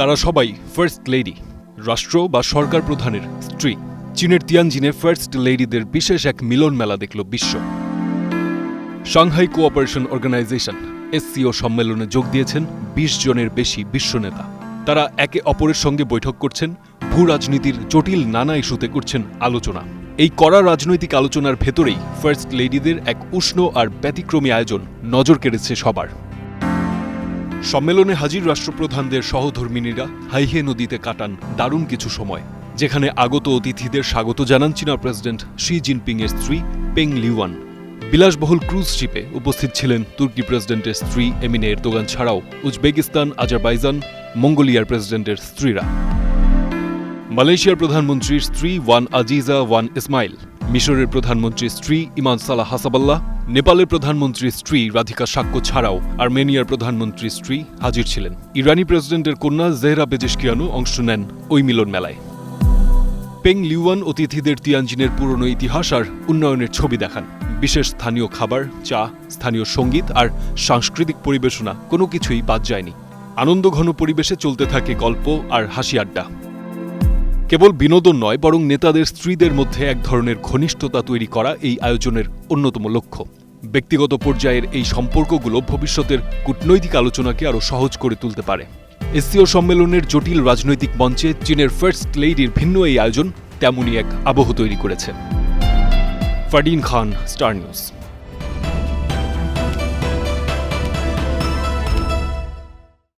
তারা সবাই first lady রাষ্ট্র বা সরকার প্রধানের স্ত্রী। চীনের তিয়ানজিনে ফার্স্ট লেডিদের বিশেষ এক মিলন মেলা দেখল বিশ্ব। সাংহাই কোঅপারেশন অর্গানাইজেশন এসসিও সম্মেলনে যোগ দিয়েছেন বিশ জনের বেশি বিশ্ব নেতা। তারা একে অপরের সঙ্গে বৈঠক করছেন, ভূ রাজনীতির জটিল নানা ইস্যুতে করছেন আলোচনা। এই কড়া রাজনৈতিক আলোচনার ভেতরেই ফার্স্ট লেডিদের এক উষ্ণ আর ব্যতিক্রমী আয়োজন নজর কেড়েছে সবার। সম্মেলনে হাজির রাষ্ট্রপ্রধানদের সহধর্মিনীরা হাইহে নদীতে কাটান দারুণ কিছু সময়, যেখানে আগত অতিথিদের স্বাগত জানান চীনা প্রেসিডেন্ট শি জিনপিং এর স্ত্রী পেং লিওয়ান বিলাসবহুল ক্রুজ শিপে উপস্থিত ছিলেন তুর্কি প্রেসিডেন্টের স্ত্রী এমিনে এরদোগান ছাড়াও উজবেকিস্তান, আজারবাইজান, মঙ্গোলিয়ার প্রেসিডেন্টের স্ত্রীরা। মালয়েশিয়ার প্রধানমন্ত্রীর স্ত্রী ওয়ান আজিজা, ওয়ান ইসমাইল মিশরের প্রধানমন্ত্রীর স্ত্রী ইমান সালাহ হাসাবাল্লাহ, নেপালের প্রধানমন্ত্রীর স্ত্রী রাধিকা সাক্ষ্য ছাড়াও আর্মেনিয়ার প্রধানমন্ত্রীর স্ত্রী হাজির ছিলেন। ইরানি প্রেসিডেন্টের কন্যা জেহরা বেজেশকিয়ানও অংশ নেন ওই মিলন মেলায়। পেং লিওয়ান অতিথিদের তিয়ানজিনের পুরনো ইতিহাস আর উন্নয়নের ছবি দেখান। বিশেষ স্থানীয় খাবার, চা, স্থানীয় সংগীত আর সাংস্কৃতিক পরিবেশনা কোনো কিছুই বাদ যায়নি। আনন্দঘন পরিবেশে চলতে থাকে গল্প আর হাসি আড্ডা। কেবল বিনোদন নয়, বরং নেতাদের স্ত্রীদের মধ্যে এক ধরনের ঘনিষ্ঠতা তৈরি করা এই আয়োজনের অন্যতম লক্ষ্য। ব্যক্তিগত পর্যায়ের এই সম্পর্কগুলো ভবিষ্যতের কূটনৈতিক আলোচনাকে আরও সহজ করে তুলতে পারে। এসসিও সম্মেলনের জটিল রাজনৈতিক মঞ্চে চীনের ফার্স্ট লেডির ভিন্ন এই আয়োজন তেমনই এক আবহ তৈরি করেছে। Fardin Khan, star news.